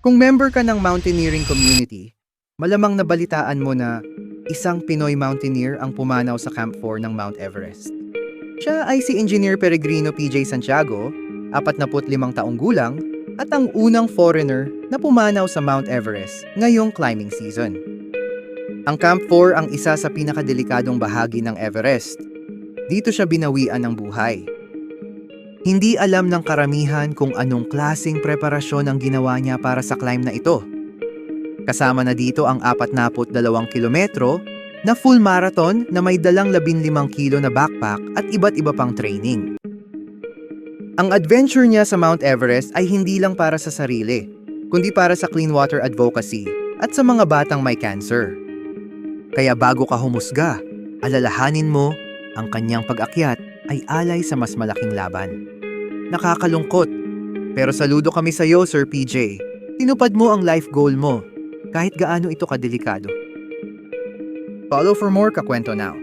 Kung member ka ng mountaineering community, malamang nabalitaan mo na isang Pinoy mountaineer ang pumanaw sa Camp 4 ng Mount Everest. Siya ay si Engineer Peregrino PJ Santiago, 45 taong gulang, at ang unang foreigner na pumanaw sa Mount Everest ngayong climbing season. Ang Camp 4 ang isa sa pinakadelikadong bahagi ng Everest. Dito siya binawian ng buhay. Hindi alam ng karamihan kung anong klasing preparasyon ang ginawa niya para sa climb na ito. Kasama na dito ang 42 kilometro na full marathon na may dalang 15 kilo na backpack at iba't iba pang training. Ang adventure niya sa Mount Everest ay hindi lang para sa sarili, kundi para sa clean water advocacy at sa mga batang may cancer. Kaya bago ka humusga, alalahanin mo ang kanyang pag-akyat ay alay sa mas malaking laban. Nakakalungkot, pero saludo kami sa iyo, Sir PJ. Tinupad mo ang life goal mo, kahit gaano ito kadelikado. Follow for more Kakwento Now.